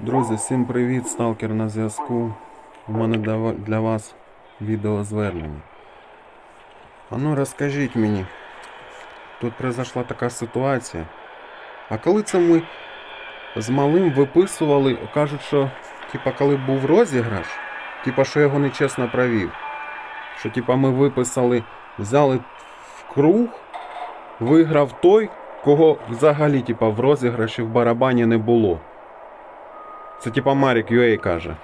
Друзі, всім привіт, сталкер на зв'язку. У мене для ва- для вас відеозвернення. А ну розкажіть мені, тут произошла така ситуація. А коли це ми з малим виписували, кажуть, що типа коли був розіграш, типа що його нечесно провів. Що типа ми виписали, взяли в круг, виграв той, кого взагалі типа в розіграші в барабані не було. Це типа Марік UA каже.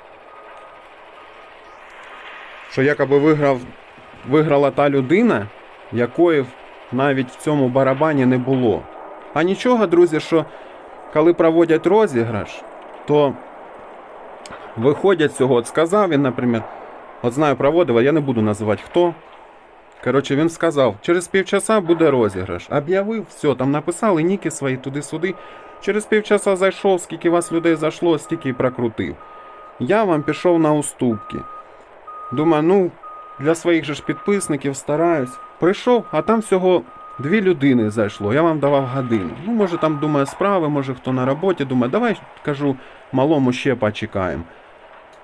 Що якоби виграв, виграла та людина, якої навіть в цьому барабані не було. А нічого, друзі, що коли проводять розіграш, то виходять цього. От сказав він, наприклад, от знаю, проводив, я не буду називати хто. Коротше, він сказав, через півчаса буде розіграш. Об'явив, все, там написали ніки свої туди-сюди. Через півчаса зайшов, скільки вас людей зайшло, стільки і прокрутив. Я вам пішов на уступки. Думаю, ну, для своїх же ж підписників стараюсь. Прийшов, а там всього дві людини зайшло. Я вам давав годину. Ну, може, там думаю, справи, може хто на роботі. Думаю, давай кажу, малому ще почекаємо.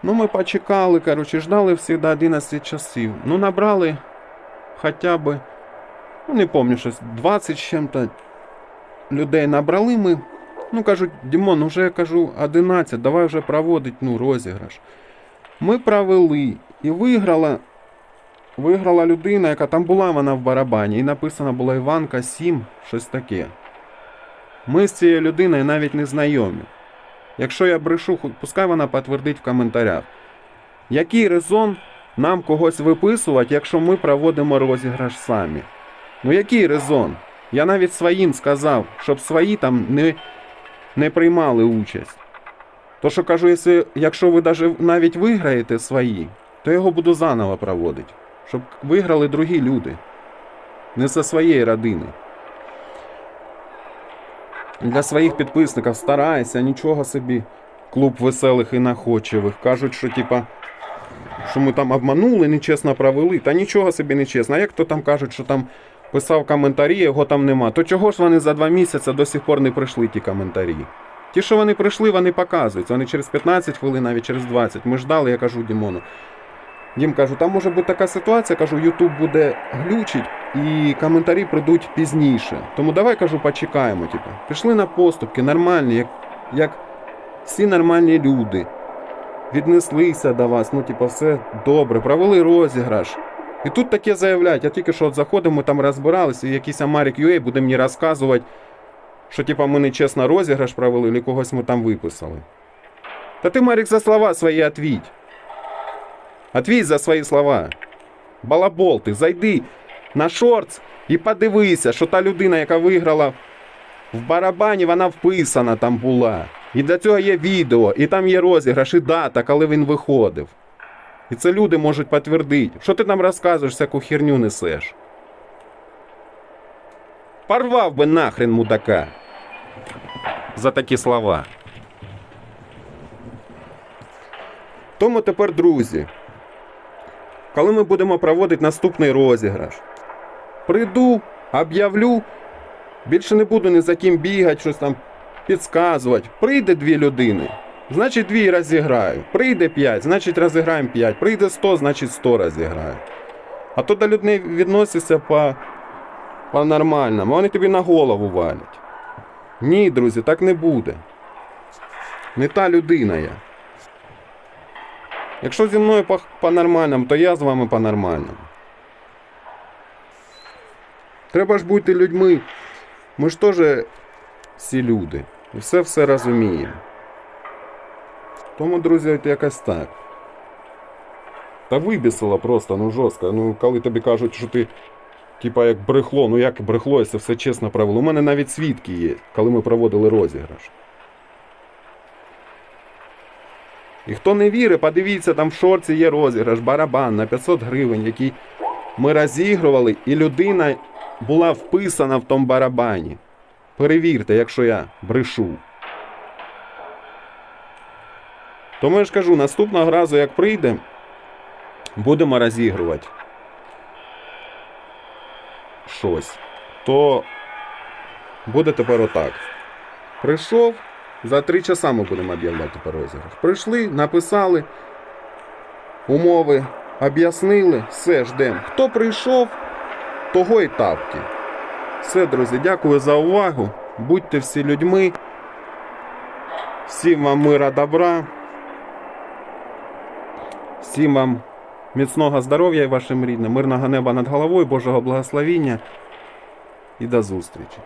Ну, ми почекали, коротше, ждали всі до 11 часів. Ну, набрали хоча б, ну не пам'ятаю, щось 20 з чим-то людей набрали ми. Ну, кажуть, Дімон, уже я кажу 11, давай вже проводить ну, розіграш. Ми провели і виграла, виграла людина, яка там була вона в барабані, і написана була Іванка 7, щось таке. Ми з цією людиною навіть не знайомі. Якщо я брешу, пускай вона підтвердить в коментарях. Який резон нам когось виписувати, якщо ми проводимо розіграш самі? Ну який резон? Я навіть своїм сказав, щоб свої там не, не приймали участь. То що кажу, якщо, ви навіть виграєте свої, то його буду заново проводити. Щоб виграли другі люди. Не зі своєї родини. Для своїх підписників старайся, нічого собі. Клуб веселих і находчивих. Кажуть, що типа що ми там обманули, нечесно провели. Та нічого собі не чесно. А як то там кажуть, що там писав коментарі, його там нема, то чого ж вони за два місяці до сих пор не прийшли ті коментарі? Ті, що вони прийшли, вони показують. Вони через 15 хвилин, навіть через 20. Ми ждали, я кажу Дімону. Дім кажу, там може бути така ситуація, кажу, Ютуб буде глючить і коментарі прийдуть пізніше. Тому давай кажу, почекаємо. Типу. Пішли на поступки, нормальні, як, як всі нормальні люди віднеслися до вас, ну, типу, все добре, провели розіграш. І тут таке заявляють, я тільки що от заходимо, там розбиралися, і якийсь Амарік UA буде мені розказувати, що типу, ми нечесно розіграш провели, чи когось ми там виписали. Та ти, Марік, за слова свої отвіть. Отвіть за свої слова. Балабол ти, зайди на шортс і подивися, що та людина, яка виграла в барабані, вона вписана там була. І для цього є відео, і там є розіграш, і дата, коли він виходив. І це люди можуть підтвердити. Що ти нам розказуєш, всяку херню несеш? Порвав би нахрен мудака. За такі слова. Тому тепер, друзі, коли ми будемо проводити наступний розіграш, прийду, об'явлю, більше не буду ні за ким бігати, щось там підказувати. Прийде дві людини, значить дві розіграю. Прийде п'ять, значить розіграємо п'ять. Прийде сто, значить сто розіграю. А то до людей відносяться по, по нормальному, вони тобі на голову валять. Ні, друзі, так не буде. Не та людина я. Якщо зі мною по- по-нормальному, то я з вами по-нормальному. Треба ж бути людьми. Ми ж теж всі люди. І все все розуміємо. Тому, друзі, от якось так. Та вибісило просто, ну жорстко. Ну, коли тобі кажуть, що ти, типа, як брехло, ну як брехло, якщо все чесно провело. У мене навіть свідки є, коли ми проводили розіграш. І хто не вірить, подивіться, там в шорці є розіграш, барабан на 500 гривень, який ми розігрували, і людина була вписана в тому барабані. Перевірте, якщо я брешу. Тому я ж кажу, наступного разу, як прийде, будемо розігрувати щось. То буде тепер отак. Прийшов, За три часа ми будемо об'являти тепер розіграш. Прийшли, написали умови, об'яснили, все ждемо. Хто прийшов, того і тапки. Все, друзі, дякую за увагу. Будьте всі людьми. Всім вам мира добра. Всім вам міцного здоров'я і вашим рідним, мирного неба над головою, Божого благословіння і до зустрічі.